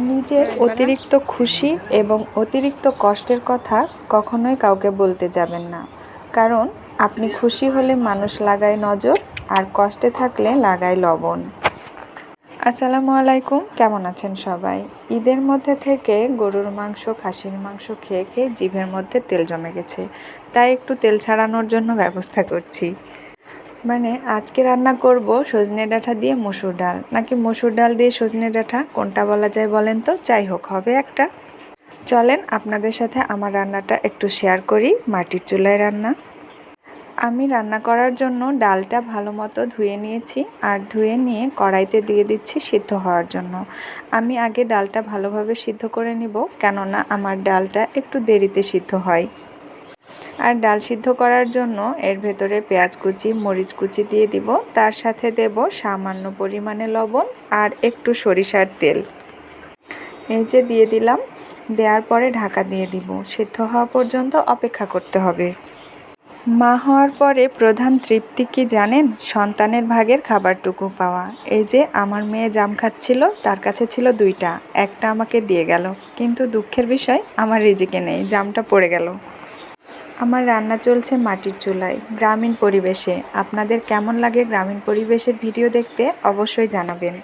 নিজের অতিরিক্ত খুশি এবং অতিরিক্ত কষ্টের কথা কখনোই কাউকে বলতে যাবেন না। কারণ, আপনি খুশি হলে মানুষ লাগায় নজর আর কষ্টে থাকলে লাগায় লবণ। আসসালামু আলাইকুম, কেমন আছেন সবাই? ঈদের মধ্যে থেকে গরুর মাংস, খাসির মাংস খেয়ে খেয়ে জিভের মধ্যে তেল জমে গেছে। তাই একটু তেল ছাড়ানোর জন্য ব্যবস্থা করছি। মানে আজকে রান্না করব সজনে ডাঁটা দিয়ে মসুর ডাল। নাকি মসুর ডাল দিয়ে সজনে ডাঁটা? কোনটা বলা যায় বলেন তো? যাই হোক, হবে একটা। চলেন আপনাদের সাথে আমার রান্নাটা একটু শেয়ার করি, মাটির চুলায় রান্না। আমি রান্না করার জন্য ডালটা ভালো মতো ধুয়ে নিয়েছি আর ধুয়ে নিয়ে কড়াইতে দিয়ে দিচ্ছি সিদ্ধ হওয়ার জন্য। আমি আগে ডালটা ভালোভাবে সিদ্ধ করে নিব, কেননা আমার ডালটা একটু দেরিতে সিদ্ধ হয়। আর ডাল সিদ্ধ করার জন্য এর ভেতরে পেঁয়াজ কুচি, মরিচ কুচি দিয়ে দিব। তার সাথে দেব সামান্য পরিমাণে লবণ আর একটু সরিষার তেল। এই যে দিয়ে দিলাম, দেওয়ার পরে ঢাকা দিয়ে দিব। সিদ্ধ হওয়া পর্যন্ত অপেক্ষা করতে হবে। মা হওয়ার পরে প্রধান তৃপ্তি কি জানেন? সন্তানের ভাগের খাবারটুকু পাওয়া। এই যে আমার মেয়ে জাম খাচ্ছিল, তার কাছে ছিল দুইটা। একটা আমাকে দিয়ে গেল। কিন্তু দুঃখের বিষয়, আমার রিজিকে নেই, জামটা পড়ে গেল। আমার রান্না চলছে মাটির চুলায়, গ্রামীণ পরিবেশে। আপনাদের কেমন লাগে গ্রামীণ পরিবেশের ভিডিও দেখতে অবশ্যই জানাবেন।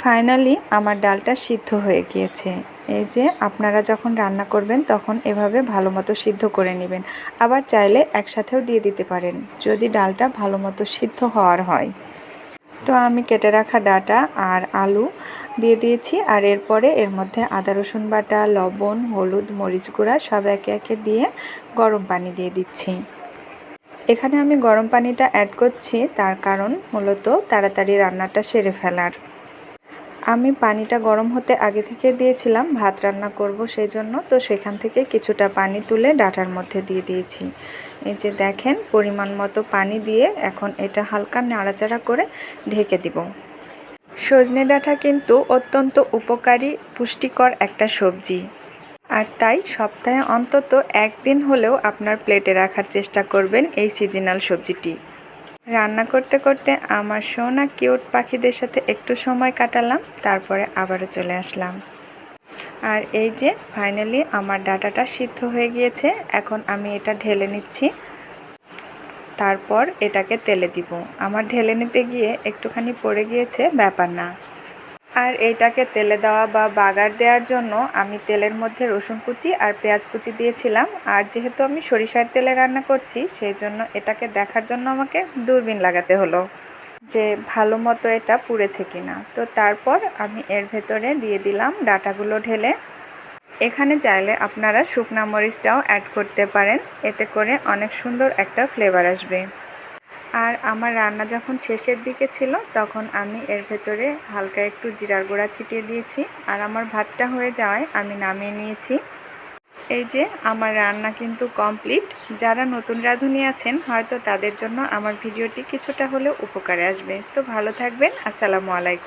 ফাইনালি আমার ডালটা সিদ্ধ হয়ে গিয়েছে। এই যে আপনারা যখন রান্না করবেন তখন এভাবে ভালো মতো সিদ্ধ করে নেবেন। আবার চাইলে একসাথেও দিয়ে দিতে পারেন, যদি ডালটা ভালো মতো সিদ্ধ হওয়ার হয়। তো আমি কেটে রাখা ডাটা আর আলু দিয়ে দিয়েছি। আর এরপরে এর মধ্যে আদা, রসুন বাটা, লবণ, হলুদ, মরিচ গুঁড়া সব একে একে দিয়ে গরম পানি দিয়ে দিচ্ছি। এখানে আমি গরম পানিটা অ্যাড করছি, তার কারণ মূলত তাড়াতাড়ি রান্নাটা সেরে ফেলার। আমি পানিটা গরম হতে আগে থেকে দিয়েছিলাম, ভাত রান্না করব সেই জন্য। তো সেখান থেকে কিছুটা পানি তুলে ডাটার মধ্যে দিয়ে দিয়েছি। এই যে দেখেন, পরিমাণ মতো পানি দিয়ে এখন এটা হালকা নাড়াচাড়া করে ঢেকে দিব। সজনে ডাঁটা কিন্তু অত্যন্ত উপকারী, পুষ্টিকর একটা সবজি। আর তাই সপ্তাহে অন্তত একদিন হলেও আপনার প্লেটে রাখার চেষ্টা করবেন এই সিজনাল সবজিটি। রান্না করতে করতে আমার সোনা কিউট পাখিদের সাথে একটু সময় কাটালাম, তারপরে আবারও চলে আসলাম। আর এই যে ফাইনালি আমার ডাটাটা সিদ্ধ হয়ে গিয়েছে, এখন আমি এটা ঢেলে নিচ্ছি। তারপর এটাকে তেলে দিব। আমার ঢেলে নিতে গিয়ে একটুখানি পড়ে গিয়েছে, ব্যাপার না। আর এইটাকে তেলে দেওয়া বা বাগার দেওয়ার জন্য আমি তেলের মধ্যে রসুন কুচি আর পেঁয়াজ কুচি দিয়েছিলাম। আর যেহেতু আমি সরিষার তেলে রান্না করছি সেই জন্য এটাকে দেখার জন্য আমাকে দূরবীন লাগাতে হলো যে ভালো মতো এটা পুড়েছে কিনা। তো তারপর আমি এর ভেতরে দিয়ে দিলাম ডাটাগুলো ঢেলে। এখানে চাইলে আপনারা শুকনা মরিচটাও অ্যাড করতে পারেন, এতে করে অনেক সুন্দর একটা ফ্লেভার আসবে। আর আমার রান্না যখন শেষের দিকে ছিল, তখন আমি এর ভেতরে হালকা একটু জিরার গুঁড়া ছিটিয়ে দিয়েছি। আর আমার ভাতটা হয়ে যাওয়ায় আমি নামিয়ে নিয়েছি। এই যে, আমার রান্না কিন্তু কমপ্লিট। যারা নতুন রাঁধুনি আছেন, হয়তো তাদের জন্য আমার ভিডিওটি কিছুটা হলেও উপকারে আসবে। তো ভালো থাকবেন। আসসালামু আলাইকুম।